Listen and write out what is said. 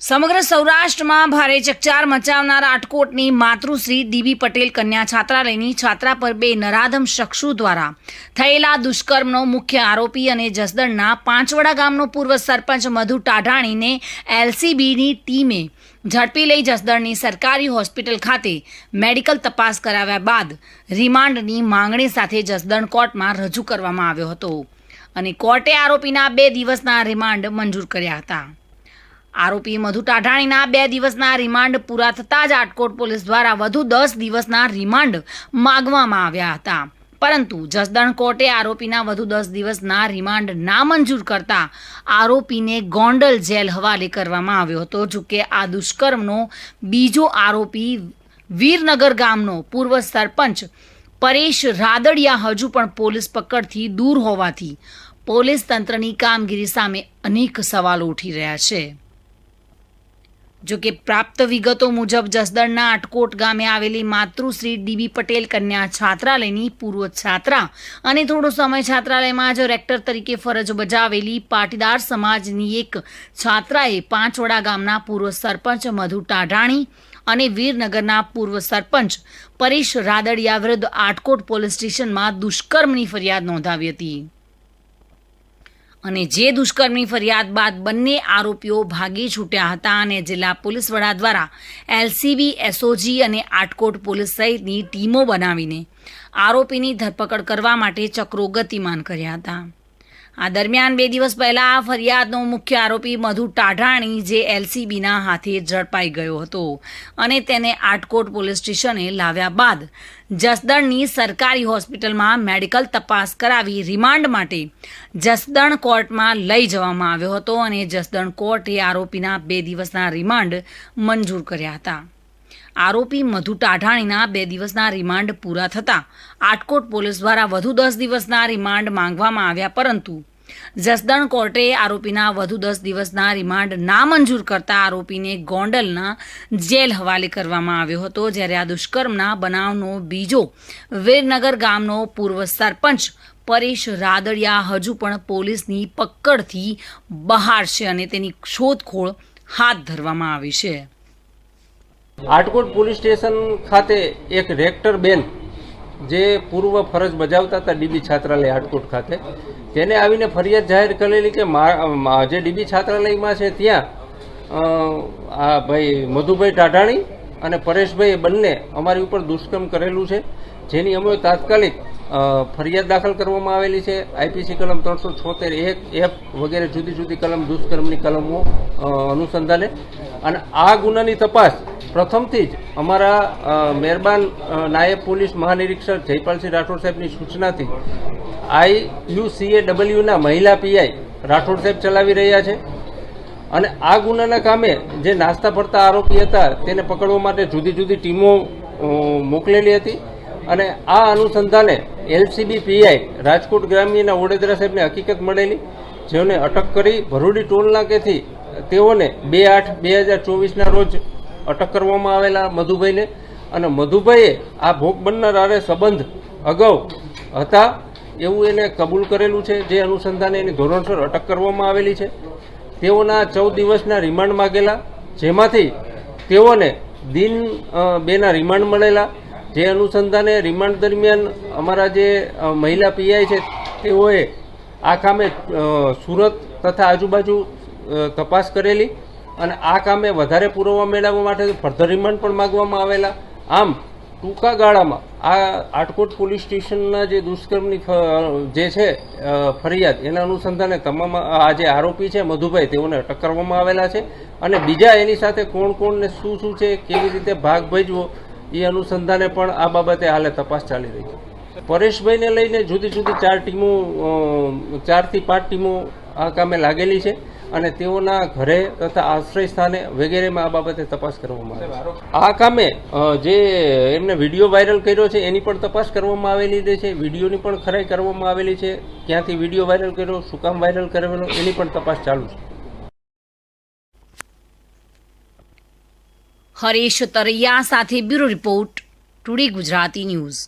સમગ્ર સૌરાષ્ટ્રમાં ભારે ચકચાર મચાવનાર આટકોટની માતૃશ્રી દીવી પટેલ કન્યા છાત્રાલયની છાત્રા પર બે નરાધમ શખ્સો દ્વારા થયેલા દુષ્કર્મનો મુખ્ય આરોપી અને જસદણના પાંચવડા ગામનો પૂર્વ સરપંચ મધુ ટાઢાણીને એલસીબીની ટીમે ઝડપી લઈ જસદણની સરકારી હોસ્પિટલ ખાતે મેડિકલ તપાસ કરાવ્યા બાદ રિમાન્ડની માંગણી સાથે જસદણ કોર્ટમાં રજૂ કરવામાં આવ્યો હતો. અને કોર્ટે આરોપીના બે દિવસના રિમાન્ડ મંજૂર કર્યા હતા. આરોપી મધુ ટાઢાણીના બે દિવસના રિમાન્ડ પૂરા થતાં જ આટકોટ પોલીસ દ્વારા વધુ દસ દિવસના રિમાન્ડ માગવામાં આવ્યા હતા. પરંતુ જસદણ કોર્ટે આરોપીના વધુ દસ દિવસના રિમાન્ડ નામંજૂર કરતા આરોપીને ગોંડલ જેલ હવાલે કરવામાં આવ્યો હતો, જોકે આ દુષ્કર્મનો બીજો આરોપી વીરનગર ગામનો પૂર્વ સરપંચ પરેશ રાદડિયા હજુ પણ પોલીસ પકડથી દૂર હોવાથી પોલીસ તંત્રની કામગીરી સામે અનેક સવાલો ઉઠી રહ્યા છે. જો કે પ્રાપ્ત વિગતો મુજબ જસદણના આટકોટ ગામે આવેલી માતૃશ્રી ડીબી પટેલ કન્યા છાત્રાલયની પૂર્વ છાત્રા અને થોડો સમય છાત્રાલયમાં જ રેક્ટર તરીકે ફરજ બજાવેલી પાટીદાર સમાજની એક છાત્રાએ પાંચવડા ગામના પૂર્વ સરપંચ મધુ ટાઢાણી અને વીરનગરના પૂર્વ સરપંચ પરેશ રાદડિયા વિરુદ્ધ આટકોટ પોલીસ સ્ટેશનમાં દુષ્કર્મની ફરિયાદ નોંધાવી હતી અને જે દુષ્કર્મની ફરિયાદ બાદ બંને આરોપીઓ ભાગી છૂટ્યા હતા અને જિલ્લા પોલીસ વડા દ્વારા એલસીબી, એસઓજી અને આટકોટ પોલીસ સહિતની ટીમો બનાવીને આરોપીની ધરપકડ કરવા માટે ચક્રો ગતિમાન કર્યા હતા. આ દરમિયાન બે દિવસ પહેલા આ ફરિયાદનો મુખ્ય આરોપી મધુ ટાઢાણી જે એલસીબીના હાથે ઝડપાઈ ગયો હતો અને તેને આટકોટ પોલીસ સ્ટેશને લાવ્યા બાદ જસદણની સરકારી હોસ્પિટલમાં મેડિકલ તપાસ કરાવી રિમાન્ડ માટે જસદણ કોર્ટમાં લઈ જવામાં આવ્યો હતો અને જસદણ કોર્ટે આરોપીના બે દિવસના રિમાન્ડ મંજૂર કર્યા હતા. આરોપી મધુ ટાઢાણીના બે દિવસના રિમાન્ડ પૂરા થતાં આટકોટ પોલીસ દ્વારા વધુ દસ દિવસના રિમાન્ડ માંગવામાં આવ્યા પરંતુ જસદણ કોર્ટે આરોપીના વધુ દસ દિવસના રિમાન્ડ નામંજૂર કરતા આરોપીને ગોંડલના જેલ હવાલે કરવામાં આવ્યો હતો, જ્યારે આ દુષ્કર્મના બનાવનો બીજો વીરનગર ગામનો પૂર્વ સરપંચ પરેશ રાદડિયા હજુ પણ પોલીસની પકડથી બહાર છે અને તેની શોધખોળ હાથ ધરવામાં આવી છે. આટકોટ પોલીસ સ્ટેશન ખાતે એક રેક્ટર બેન જે પૂર્વ ફરજ બજાવતા હતા ડીબી છાત્રાલય હાટકોટ ખાતે, તેને આવીને ફરિયાદ જાહેર કરેલી કે જે ડીબી છાત્રાલયમાં છે ત્યાં આ ભાઈ મધુભાઈ ટાઢાણી અને પરેશભાઈ બંને અમારી ઉપર દુષ્કર્મ કરેલું છે, જેની અમે તાત્કાલિક ફરિયાદ દાખલ કરવામાં આવેલી છે. આઈપીસી કલમ ત્રણસો છોતેર એક, એફ વગેરે જુદી જુદી કલમ, દુષ્કર્મની કલમો અનુસંધાને. અને આ ગુનાની તપાસ પ્રથમથી જ અમારા મહેરબાન નાયબ પોલીસ મહાનિરીક્ષક જયપાલસિંહ રાઠોડ સાહેબની સૂચનાથી આઈ યુ ડબલ્યુના મહિલા પીઆઈ રાઠોડ સાહેબ ચલાવી રહ્યા છે. અને આ ગુનાના કામે જે નાસ્તા ફરતા આરોપી હતા તેને પકડવા માટે જુદી જુદી ટીમો મોકલેલી હતી. અને આ અનુસંધાને એલસીબી પીઆઈ રાજકોટ ગ્રામ્યના વડોદરા સાહેબને હકીકત મળેલી, જેઓને અટક કરી ભરૂડી ટોલ નાકેથી તેઓને બે આઠ બે હજાર ચોવીસના રોજ અટક કરવામાં આવેલા મધુભાઈને અને મધુભાઈએ આ ભોગ બનનાર આરે સંબંધ અગાઉ હતા એવું એને કબૂલ કરેલું છે, જે અનુસંધાને એની ધોરણસર અટક કરવામાં આવેલી છે. તેઓના ચૌદ દિવસના રિમાન્ડ માગેલા, જેમાંથી તેઓને દિન બેના રિમાન્ડ મળેલા. જે અનુસંધાને રિમાન્ડ દરમિયાન અમારા જે મહિલા પીઆઈ છે, તેઓએ આ કામે સુરત તથા આજુબાજુ તપાસ કરેલી. અને આ કામે વધારે પુરાવા મેળવવા માટે ફર્ધર રિમાન્ડ પણ માગવામાં આવેલા. આમ, ટૂંકા ગાળામાં આ આટકોટ પોલીસ સ્ટેશનના જે દુષ્કર્મની જે છે ફરિયાદ, એના અનુસંધાને તમામ આ જે આરોપી છે, મધુભાઈ, તેઓને અટક કરવામાં આવેલા છે. અને બીજા એની સાથે કોણ કોણને શું શું છે, કેવી રીતે ભાગ ભજવો, એ અનુસંધાને પણ આ બાબતે હાલે તપાસ ચાલી રહી છે. પરેશભાઈને લઈને જુદી જુદી ચાર ટીમો ચારથી પાંચ ટીમો આ કામે લાગેલી છે. અને તેઓના ઘરે તથા આશ્રય સ્થાને વગેરેમાં આ બાબતે તપાસ કરવામાં આવે છે. આ કામે જે એમને વીડિયો વાયરલ કર્યો છે એની પણ તપાસ કરવામાં આવેલી છે વિડીયોની પણ ખરાઈ કરવામાં આવેલી છે ક્યાંથી વીડિયો વાયરલ કર્યો શું કામ વાયરલ કરેલો એની પણ તપાસ ચાલુ છે. હરીશ તરૈયા સાથે bureau report today Gujarati news.